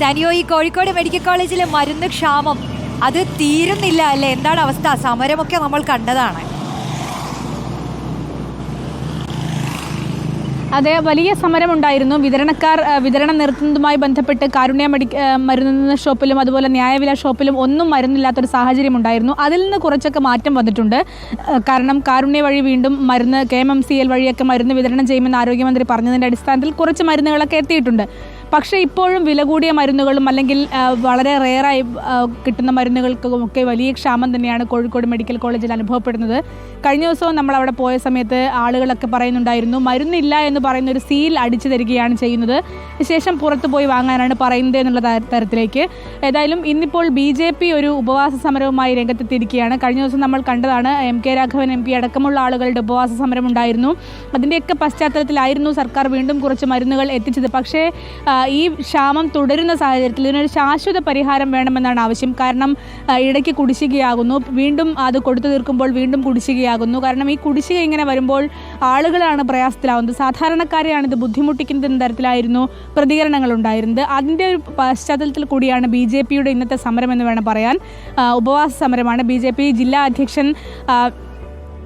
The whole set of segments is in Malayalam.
സാനിയോ ഈ കോഴിക്കോട് മെഡിക്കൽ കോളേജിലെ മരുന്ന് ക്ഷാമം അത് തീരുന്നില്ല അല്ലേ? എന്താണ് അവസ്ഥ? സമരമൊക്കെ നമ്മൾ കണ്ടതാണ്. അതെ വലിയ സമരമുണ്ടായിരുന്നു. വിതരണക്കാർ വിതരണം നിർത്തുന്നതുമായി ബന്ധപ്പെട്ട് കാരുണ്യ മെഡി മരുന്ന് ഷോപ്പിലും അതുപോലെ ന്യായവില ഷോപ്പിലും ഒന്നും മരുന്നില്ലാത്തൊരു സാഹചര്യം ഉണ്ടായിരുന്നു. അതിൽ നിന്ന് കുറച്ചൊക്കെ മാറ്റം വന്നിട്ടുണ്ട്. കാരണം കാരുണ്യ വഴി വീണ്ടും മരുന്ന് K M M C L വഴിയൊക്കെ മരുന്ന് വിതരണം ചെയ്യുമെന്ന് ആരോഗ്യമന്ത്രി പറഞ്ഞതിന്റെ അടിസ്ഥാനത്തിൽ കുറച്ച് മരുന്നുകളൊക്കെ എത്തിയിട്ടുണ്ട്. പക്ഷേ ഇപ്പോഴും വില കൂടിയ മരുന്നുകളും അല്ലെങ്കിൽ വളരെ റെയറായി കിട്ടുന്ന മരുന്നുകൾക്കും ഒക്കെ വലിയ ക്ഷാമം തന്നെയാണ് കോഴിക്കോട് മെഡിക്കൽ കോളേജിൽ അനുഭവപ്പെടുന്നത്. കഴിഞ്ഞ ദിവസവും നമ്മൾ അവിടെ പോയ സമയത്ത് ആളുകളൊക്കെ പറയുന്നുണ്ടായിരുന്നു മരുന്നില്ല എന്ന് പറയുന്ന ഒരു സീൽ അടിച്ചു തരികയാണ് ചെയ്യുന്നത്. ശേഷം പുറത്തു പോയി വാങ്ങാനാണ് പറയുന്നത് എന്നുള്ള തരത്തിലേക്ക്. ഏതായാലും ഇന്നിപ്പോൾ ബി ജെ പി ഒരു ഉപവാസ സമരവുമായി രംഗത്തെത്തിയിരിക്കുകയാണ്. കഴിഞ്ഞ ദിവസം നമ്മൾ കണ്ടതാണ് M K Raghavan M P അടക്കമുള്ള ആളുകളുടെ ഉപവാസ സമരം ഉണ്ടായിരുന്നു അതിന്റെയൊക്കെ പശ്ചാത്തലത്തിലായിരുന്നു സർക്കാർ വീണ്ടും കുറച്ച് മരുന്നുകൾ എത്തിച്ചത്. പക്ഷേ ഈ ക്ഷാമം തുടരുന്ന സാഹചര്യത്തിൽ ഇതിനൊരു ശാശ്വത പരിഹാരം വേണമെന്നാണ് ആവശ്യം. കാരണം ഇടയ്ക്ക് കുടിശ്ശികയാകുന്നു. വീണ്ടും അത് കൊടുത്തു തീർക്കുമ്പോൾ വീണ്ടും കുടിശ്ശികയാകുന്നു. കാരണം ഈ കുടിശ്ശിക ഇങ്ങനെ വരുമ്പോൾ ആളുകളാണ് പ്രയാസത്തിലാവുന്നത്. സാധാരണക്കാരെയാണ് ഇത് ബുദ്ധിമുട്ടിക്കുന്നത് എന്ന തരത്തിലായിരുന്നു പ്രതികരണങ്ങൾ ഉണ്ടായിരുന്നത്. അതിന്റെ ഒരു പശ്ചാത്തലത്തിൽ കൂടിയാണ് ബി ജെ പിയുടെ ഇന്നത്തെ സമരം എന്ന് വേണം പറയാൻ. ഉപവാസ സമരമാണ്. ബി ജെ പി ജില്ലാ അധ്യക്ഷൻ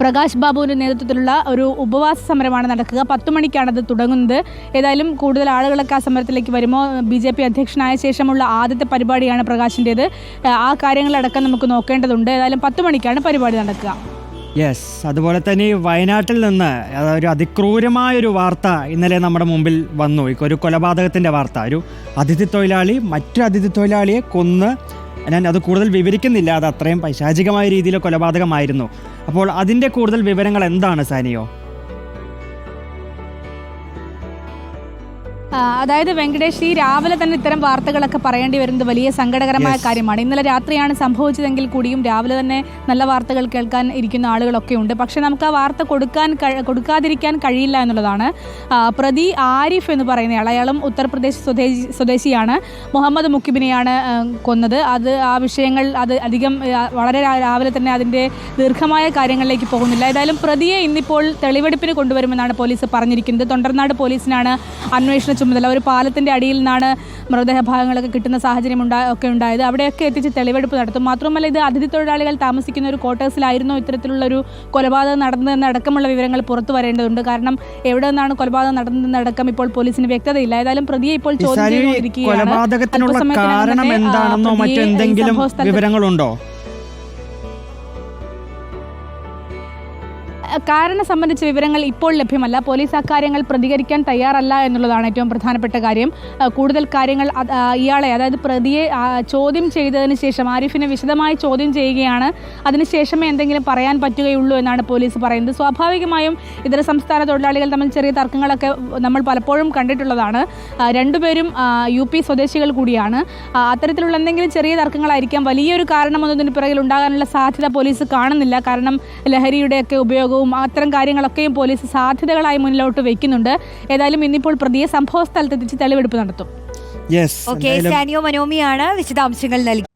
പ്രകാശ് ബാബുവിന്റെ നേതൃത്വത്തിലുള്ള ഒരു ഉപവാസ സമരമാണ് നടക്കുക. പത്ത് അത് തുടങ്ങുന്നത്. ഏതായാലും കൂടുതൽ ആളുകളൊക്കെ ആ സമരത്തിലേക്ക് വരുമോ? ബി ജെ പി അധ്യക്ഷനായ ശേഷമുള്ള ആദ്യത്തെ പരിപാടിയാണ് പ്രകാശിന്റേത് ആ കാര്യങ്ങളടക്കം നമുക്ക് നോക്കേണ്ടതുണ്ട്. ഏതായാലും പത്ത് മണിക്കാണ് പരിപാടി നടക്കുക. യെസ് അതുപോലെ തന്നെ ഈ വയനാട്ടിൽ നിന്ന് ഒരു അതിക്രൂരമായൊരു വാർത്ത ഇന്നലെ നമ്മുടെ മുമ്പിൽ വന്നു. ഒരു കൊലപാതകത്തിന്റെ വാർത്ത. ഒരു അതിഥി തൊഴിലാളി മറ്റൊരു അതിഥി തൊഴിലാളിയെ കൊന്ന് ഞാൻ അത് കൂടുതൽ വിവരിക്കുന്നില്ല. അത് അത്രയും പൈശാചികമായ രീതിയിലെ കൊലപാതകമായിരുന്നു. അപ്പോൾ അതിന്റെ കൂടുതൽ വിവരങ്ങൾ എന്താണ് സാനിയോ? അതായത് വെങ്കടേഷ് ഈ രാവിലെ തന്നെ ഇത്തരം വാർത്തകളൊക്കെ പറയേണ്ടി വരുന്നത് വലിയ സങ്കടകരമായ കാര്യമാണ്. ഇന്നലെ രാത്രിയാണ് സംഭവിച്ചതെങ്കിൽ കൂടിയും രാവിലെ തന്നെ നല്ല വാർത്തകൾ കേൾക്കാൻ ഇരിക്കുന്ന ആളുകളൊക്കെ ഉണ്ട്. പക്ഷെ നമുക്ക് ആ വാർത്ത കൊടുക്കാൻ കൊടുക്കാതിരിക്കാൻ കഴിയില്ല എന്നുള്ളതാണ്. പ്രതി ആരിഫ് എന്ന് പറയുന്നയാൾ അയാളും ഉത്തർപ്രദേശ് സ്വദേശി സ്വദേശിയാണ്. മുഹമ്മദ് മുക്കിബിനെയാണ് കൊന്നത്. അത് ആ വിഷയങ്ങൾ അത് അധികം വളരെ രാവിലെ തന്നെ അതിന്റെ ദീർഘമായ കാര്യങ്ങളിലേക്ക് പോകുന്നില്ല. ഏതായാലും പ്രതിയെ ഇന്നിപ്പോൾ തെളിവെടുപ്പിന് കൊണ്ടുവരുമെന്നാണ് പോലീസ് പറഞ്ഞിരിക്കുന്നത്. തൊണ്ടർനാട് പോലീസിനാണ് അന്വേഷണ ചുമതല. ഒരു പാലത്തിന്റെ അടിയിൽ നിന്നാണ് മൃതദേഹ ഭാഗങ്ങളൊക്കെ കിട്ടുന്ന സാഹചര്യം ഉണ്ടാ ഒക്കെ ഉണ്ടായത്. അവിടെയൊക്കെ എത്തിച്ച് തെളിവെടുപ്പ് നടത്തും. മാത്രമല്ല ഇത് അതിഥി തൊഴിലാളികൾ താമസിക്കുന്ന ഒരു ക്വാർട്ടേഴ്സിലായിരുന്നു ഇത്തരത്തിലുള്ള ഒരു കൊലപാതകം നടന്നതെന്ന് അടക്കമുള്ള വിവരങ്ങൾ പുറത്തു വരേണ്ടതുണ്ട്. കാരണം എവിടെ നിന്നാണ് കൊലപാതകം നടന്നതെന്ന് അടക്കം ഇപ്പോൾ പോലീസിന് വ്യക്തതയില്ല. ഏതായാലും പ്രതിയെ ഇപ്പോൾ ചോദ്യം ചെയ്തുകൊണ്ടിരിക്കുകയാണ്. കൊലപാതകത്തിനുള്ള കാരണം സംബന്ധിച്ച വിവരങ്ങൾ ഇപ്പോൾ ലഭ്യമല്ല. പോലീസ് അക്കാര്യങ്ങൾ പ്രതികരിക്കാൻ തയ്യാറല്ല എന്നുള്ളതാണ് ഏറ്റവും പ്രധാനപ്പെട്ട കാര്യം. കൂടുതൽ കാര്യങ്ങൾ ഇയാളെ അതായത് പ്രതിയെ ചോദ്യം ചെയ്തതിന് ശേഷം ആരിഫിനെ വിശദമായി ചോദ്യം ചെയ്യുകയാണ്. അതിനുശേഷമേ എന്തെങ്കിലും പറയാൻ പറ്റുകയുള്ളൂ എന്നാണ് പോലീസ് പറയുന്നത്. സ്വാഭാവികമായും ഇതര സംസ്ഥാന തൊഴിലാളികൾ തമ്മിൽ ചെറിയ തർക്കങ്ങളൊക്കെ നമ്മൾ പലപ്പോഴും കണ്ടിട്ടുള്ളതാണ്. രണ്ടുപേരും യു പി സ്വദേശികൾ കൂടിയാണ്. അത്തരത്തിലുള്ള എന്തെങ്കിലും ചെറിയ തർക്കങ്ങളായിരിക്കാം വലിയൊരു കാരണമൊന്നതിന് പിറകിൽ ഉണ്ടാകാനുള്ള സാധ്യത പോലീസ് കാണുന്നില്ല. കാരണം ലഹരിയുടെയൊക്കെ ഉപയോഗവും അത്തരം കാര്യങ്ങളൊക്കെയും പോലീസ് സാധ്യതകളായി മുന്നിലോട്ട് വയ്ക്കുന്നുണ്ട് ഏതായാലും ഇന്നിപ്പോൾ പ്രതിയെ സംഭവ സ്ഥലത്തെത്തിച്ച് തെളിവെടുപ്പ് നടത്തും. യെസ് ഓക്കെ സാനിയോ മനോമിയാണ് വിശദാംശങ്ങൾ നൽകി